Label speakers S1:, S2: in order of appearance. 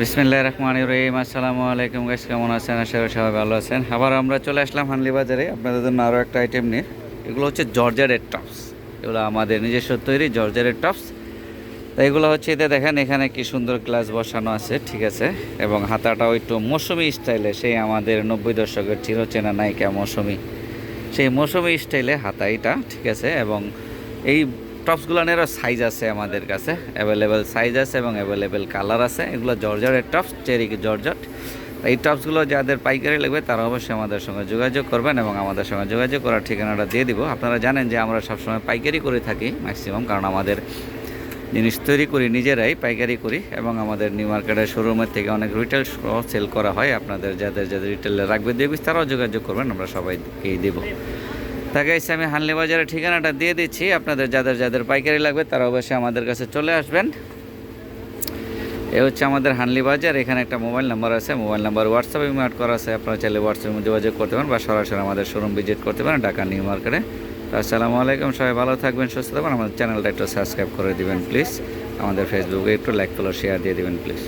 S1: বিসমিল্লাহ রহমান রহিম। আসসালামু আলাইকুম গাইস কেমন আছেন? আশা করি সবাই ভালো আছেন। আবার আমরা চলে আসলাম হানলি বাজারে আপনাদের জন্য আরও একটা আইটেম নিয়ে। এগুলো হচ্ছে জর্জারের টপস এগুলো আমাদের নিজস্ব তৈরি জর্জারের টপস তো এগুলো হচ্ছে এতে দেখেন, এখানে কি সুন্দর গ্লাস বসানো আছে, ঠিক আছে? এবং হাতাটাও একটু মৌসুমি স্টাইলে সেই আমাদের নব্বই দশকের চিরচেনা নায়িকা মৌসুমি। সেই মৌসুমি স্টাইলে হাতা এটা, ঠিক আছে? এবং এই টপসগুলোনেরও সাইজ আছে আমাদের কাছে। অ্যাভেলেবেল সাইজ আছে এবং অ্যাভেলেবেল কালার আছে। এগুলো জর্জরের টপস চেরি জর্জট এই টপসগুলো যাদের পাইকারি লাগবে, তারা অবশ্যই আমাদের সঙ্গে যোগাযোগ করবেন এবং আমাদের সঙ্গে যোগাযোগ করার ঠিকানাটা দিয়ে দিব। আপনারা জানেন যে আমরা সবসময় পাইকারি করে থাকি ম্যাক্সিমাম কারণ আমাদের জিনিস তৈরি করি, নিজেরাই পাইকারি করি এবং আমাদের নিউ মার্কেটের শোরুমের থেকে অনেক রিটেল সেল করা হয়। আপনাদের যাদের যাদের রিটেলে রাখবে দেবিস তারাও যোগাযোগ করবেন, আমরা সবাইকেই দেবো। তাকে এসে আমি হানলি বাজারের ঠিকানাটা দিয়ে দিচ্ছি। আপনাদের যাদের যাদের পাইকারি লাগবে, তারা অবশ্যই আমাদের কাছে চলে আসবেন। এ হচ্ছে আমাদের হানলি বাজার, এখানে একটা মোবাইল নাম্বার আছে, মোবাইল নাম্বার হোয়াটসঅ্যাপে অ্যাড করা আছে। আপনারা চাইলে হোয়াটসঅ্যাপে যোগাযোগ করতে পারেন বা সরাসরি আমাদের শোরুম ভিজিট করতে পারেন, ঢাকা নিউ মার্কেটে। তো আসসালামু আলাইকুম, সবাই ভালো থাকবেন, সুস্থ থাকবেন। আমাদের চ্যানেলটা একটু সাবস্ক্রাইব করে দিবেন প্লিজ আমাদের ফেসবুকে একটু লাইক ফলো শেয়ার দিয়ে দিবেন প্লিজ